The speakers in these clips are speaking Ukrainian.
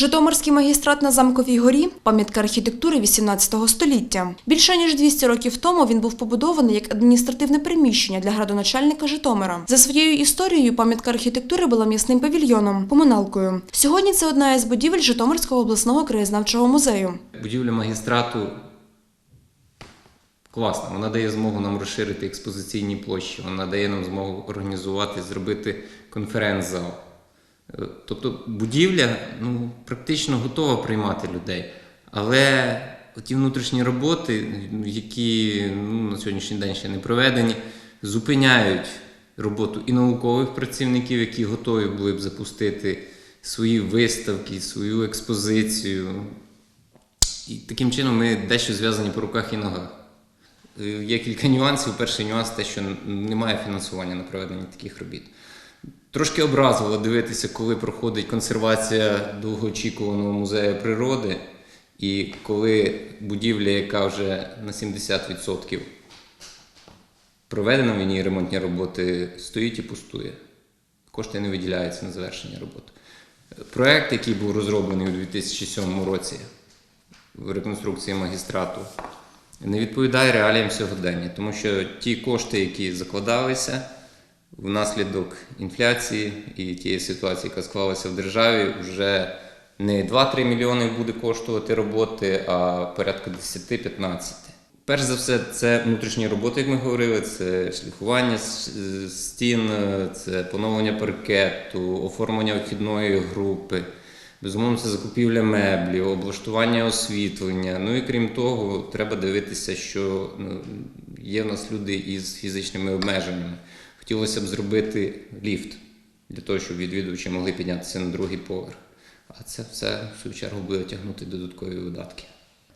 Житомирський магістрат на Замковій горі пам'ятка архітектури 18 століття. Більше ніж 200 років тому він був побудований як адміністративне приміщення для градоначальника Житомира. За своєю історією пам'ятка архітектури була м'ясним павільйоном, комуналкою. Сьогодні це одна із будівель Житомирського обласного краєзнавчого музею. Будівля магістрату класна. Вона дає змогу нам розширити експозиційні площі, вона дає нам змогу організувати, зробити конференц-зал. Тобто будівля ну, практично готова приймати людей. Але ті внутрішні роботи, які ну, на сьогоднішній день ще не проведені, зупиняють роботу і наукових працівників, які готові були б запустити свої виставки, свою експозицію. І таким чином ми дещо зв'язані по руках і ногах. Е, Є кілька нюансів. Перший нюанс те, що немає фінансування на проведення таких робіт. Трошки образливо дивитися, коли проходить консервація довгоочікуваного музею природи, і коли будівля, яка вже на 70% проведена в ній ремонтні роботи, стоїть і пустує. Кошти не виділяються на завершення роботи. Проект, який був розроблений у 2007 році в реконструкції магістрату, не відповідає реаліям сьогодення, тому що ті кошти, які закладалися внаслідок інфляції і тієї ситуації, яка склалася в державі, вже не 2-3 мільйони буде коштувати роботи, а порядка 10-15. Перш за все, це внутрішні роботи, як ми говорили, це шліфування стін, це поновлення паркету, оформлення вхідної групи. Безумовно, це закупівля меблів, облаштування освітлення. Ну і крім того, треба дивитися, що ну, є в нас люди із фізичними обмеженнями Хотілося б зробити ліфт для того, щоб відвідувачі могли піднятися на другий поверх. А це все в свою чергу буде тягнути додаткові видатки.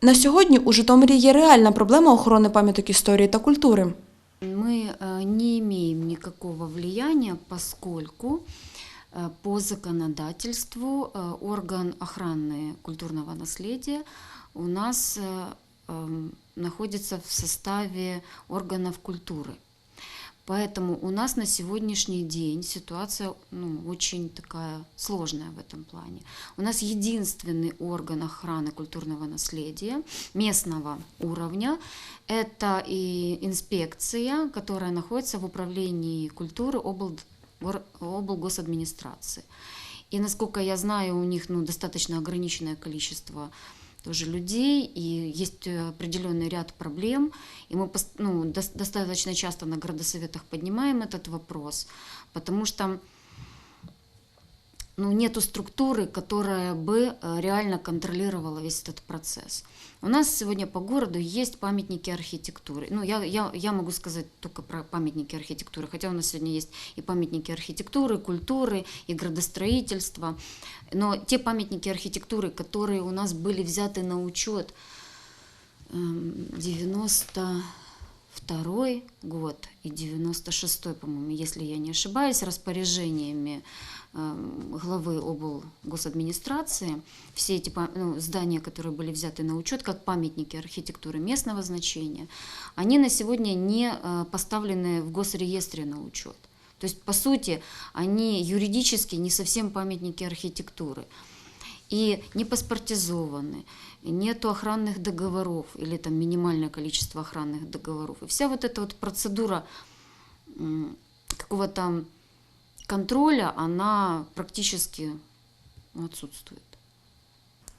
На сьогодні у Житомирі є реальна проблема охорони пам'яток історії та культури. Мы э, не имеем никакого влияния, поскольку э, по законодательству э, орган охраны культурного наследия у нас э, эм, находится в составе органов культуры. Поэтому у нас на сегодняшний день ситуация ну, очень такая сложная в этом плане. У нас единственный орган охраны культурного наследия местного уровня – это и инспекция, которая находится в управлении культуры обл... гор- облгосадминистрации. И насколько я знаю, у них ну, достаточно ограниченное количество тоже людей, и есть э, определенный ряд проблем, и мы пос- ну, дос- достаточно часто на городосоветах поднимаем этот вопрос, потому что ну, нету структуры, которая бы э, реально контролировала весь этот процесс. У нас сегодня по городу есть памятники архитектуры. Ну, я, я, я могу сказать только про памятники архитектуры, хотя у нас сегодня есть и памятники архитектуры, культуры, и градостроительства. Но те памятники архитектуры, которые у нас были взяты на учет эм, 90 второй год и 96-й, по-моему, если я не ошибаюсь, распоряжениями эм, главы обл. госадминистрации все эти ну, здания, которые были взяты на учет как памятники архитектуры местного значения, они на сегодня не э, поставлены в госреестре на учет. То есть, по сути, они юридически не совсем памятники архитектуры. и не паспортизованы, нету охранных договоров или там минимальное количество охранных договоров. И вся вот эта вот процедура м, какого-то контроля, она практически ну, отсутствует.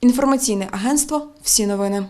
Інформаційне агентство Всі новини.